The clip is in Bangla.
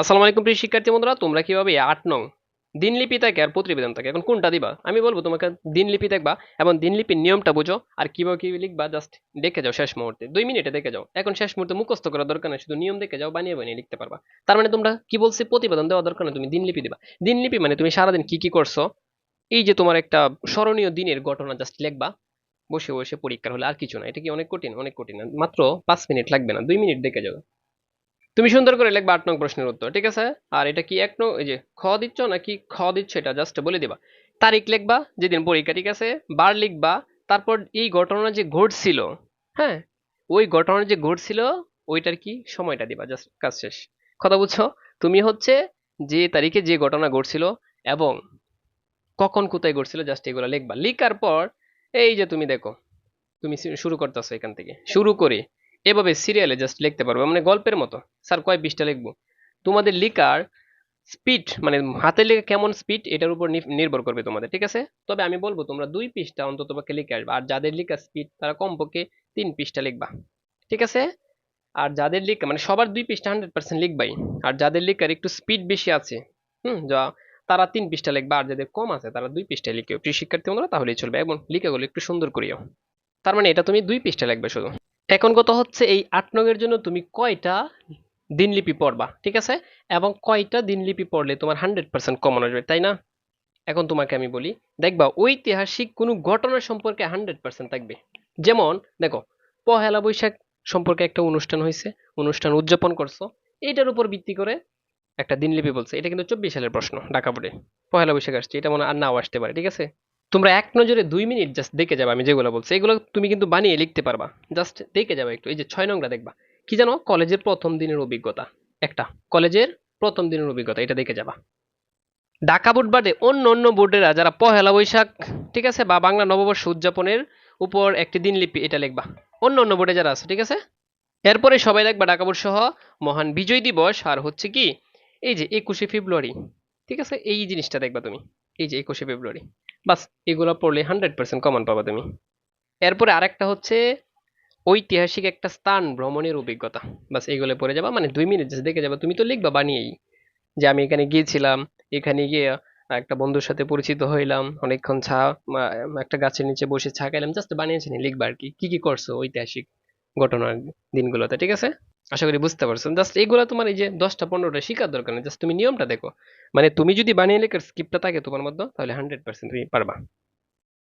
আসসালামু আলাইকুম প্রিয় শিক্ষার্থী বন্ধুরা, তোমরা কীভাবে আট নং দিনলিপি থাকে আর প্রতিবেদন থাকে, এখন কোনটা দিবা? আমি বলব তোমাকে দিনলিপি দেখবা এবং দিনলিপির নিয়মটা বুঝো আর কীভাবে কি লিখবা জাস্ট দেখে যাও শেষ মুহূর্তে, দুই মিনিটে দেখে যাও। এখন শেষ মুহূর্তে মুখস্থ করার দরকার নেই, শুধু নিয়ম দেখে যাও, বানিয়ে বানিয়ে লিখতে পারবা। তার মানে তোমরা কি বলছি, প্রতিবেদন দেওয়া দরকার নেই, তুমি দিনলিপি দিবা। দিনলিপি মানে তুমি সারাদিন কি কি করছ? এই যে তোমার একটা স্মরণীয় দিনের ঘটনা জাস্ট লিখবা, বসে বসে পরীক্ষার হলে আর কিছু না, এটা কি অনেক কঠিন? অনেক কঠিন মাত্র পাঁচ মিনিট লাগবে না, দুই মিনিট দেখে যাও। তুমি সুন্দর করে লিখবা আট নং প্রশ্নের উত্তর, ঠিক আছে? আর এটা কি এক নং? এই যে খ দিচ্ছ নাকি খ দিচ্ছ এটা জাস্ট বলে দিবা। তারিখ লিখবা, যেদিন পরীক্ষা, ঠিক আছে? বার লিখবা, তারপর এই ঘটনা যে ঘটছিল হ্যাঁ? ওই ঘটনা যে ঘটছিল, ওইটার কি? সময়টা দিবা জাস্ট কাজ শেষ। কথা বুঝছ? তুমি হচ্ছে যে তারিখে যে ঘটনা ঘটছিল এবং কখন কোথায় ঘটছিল জাস্ট এগুলো লিখবা। লিখার পর, এই যে তুমি দেখো, তুমি শুরু করতেছো এখান থেকে। শুরু করে। এভাবে সিরিয়ালে জাস্ট লিখতে পারবে মানে গল্পের মতো। স্যার কয় পৃষ্ঠা লিখব? তোমাদের লিখার স্পিড মানে হাতে লেখা কেমন স্পিড এটার উপর নির্ভর করবে তোমাদের, ঠিক আছে? তবে আমি বলব, তোমরা দুই পৃষ্ঠা অন্তত পক্ষে লিখে আসবে, আর যাদের লেখা স্পিড তারা কমপক্ষে তিন পৃষ্ঠা লিখবা, ঠিক আছে? আর যাদের লেখা মানে সবার দুই পৃষ্ঠা হান্ড্রেড পার্সেন্ট লিখবাই, আর যাদের লেখার একটু স্পিড বেশি আছে, হুম, যা, তারা তিন পৃষ্ঠা লিখবা, আর যাদের কম আছে, তারা দুই পৃষ্ঠা লিখে শিক্ষার্থী বন্ধুরা, তাহলেই চলবে। এবং লিখাগুলো একটু সুন্দর করিও। তার মানে এটা তুমি দুই পৃষ্ঠা লিখবে শুধু। এখন কত হচ্ছে এই আট নংয়ের জন্য তুমি কয়টা দিনলিপি পড়বা, ঠিক আছে? এবং কয়টা দিনলিপি পড়লে তোমার হান্ড্রেড পার্সেন্ট কমন আসবে, তাই না? এখন তোমাকে আমি বলি, দেখবা ঐতিহাসিক কোনো ঘটনা সম্পর্কে হান্ড্রেড পার্সেন্ট থাকবে। যেমন, দেখো, পহেলা বৈশাখ সম্পর্কে একটা অনুষ্ঠান হয়েছে, অনুষ্ঠান উদযাপন করছ এইটার উপর ভিত্তি করে একটা দিনলিপি বলছে। এটা কিন্তু চব্বিশ সালের প্রশ্ন, ঢাকা বোর্ডে। পহেলা বৈশাখ আসছে, এটা মনে আর নাও আসতে পারে, ঠিক আছে? তোমরা এক নজরে দুই মিনিট জাস্ট দেখে যাবে আমি যেগুলো বলছি। এগুলো তুমি কিন্তু বানিয়ে লিখতে পারবা। জাস্ট দেখে যাবে একটু। এই যে ছয় নংটা দেখবা। কি জানো? কলেজের প্রথম দিনের অভিজ্ঞতা। একটা। কলেজের প্রথম দিনের অভিজ্ঞতা। এটা দেখে যাবা। ঢাকা বোর্ড বাদে অন্য অন্য বোর্ডেরা যারা পহেলা বৈশাখ, ঠিক আছে, বা বাংলা নববর্ষ উদযাপনের উপর একটি দিনলিপি এটা লিখবা। অন্য অন্য বোর্ডে যারা আছে, ঠিক আছে? এরপরে সবাই লিখবা ঢাকা বোর্ড সহ মহান বিজয় দিবস। আর হচ্ছে কি? এই যে একুশে ফেব্রুয়ারি, ঠিক আছে? এই জিনিসটা দেখবা তুমি। এই যে একুশে ফেব্রুয়ারি। বাস, এগুলো পড়লে হান্ড্রেড পার্সেন্ট কমন পাবা তুমি। এরপরে আরেকটা হচ্ছে ঐতিহাসিক একটা স্থান, ভ্রমণের অভিজ্ঞতা। বাস এইগুলো পড়ে যাবা মানে দুই মিনিট দেখে যাবা। তুমি তো লিখবা বানিয়েই যে আমি এখানে গিয়েছিলাম, এখানে গিয়ে একটা বন্ধুর সাথে পরিচিত হইলাম, অনেকক্ষণ ছা একটা গাছের নিচে বসে ছা খাইলাম জাস্ট বানিয়েছি, লিখবা আর কি। কি কি করছ ঐতিহাসিক ঘটনার দিনগুলোতে, ঠিক আছে? আশা করি বুঝতে পারছ জাস্ট এইগুলো তোমার এই যে দশটা পনেরোটা শেখার দরকার নেই। জাস্ট তুমি নিয়মটা দেখো। মানে তুমি যদি বানিয়ে লেখার স্কিপটা থাকে তোমার মধ্যে, তাহলে হান্ড্রেড পার্সেন্ট তুমি পারবা।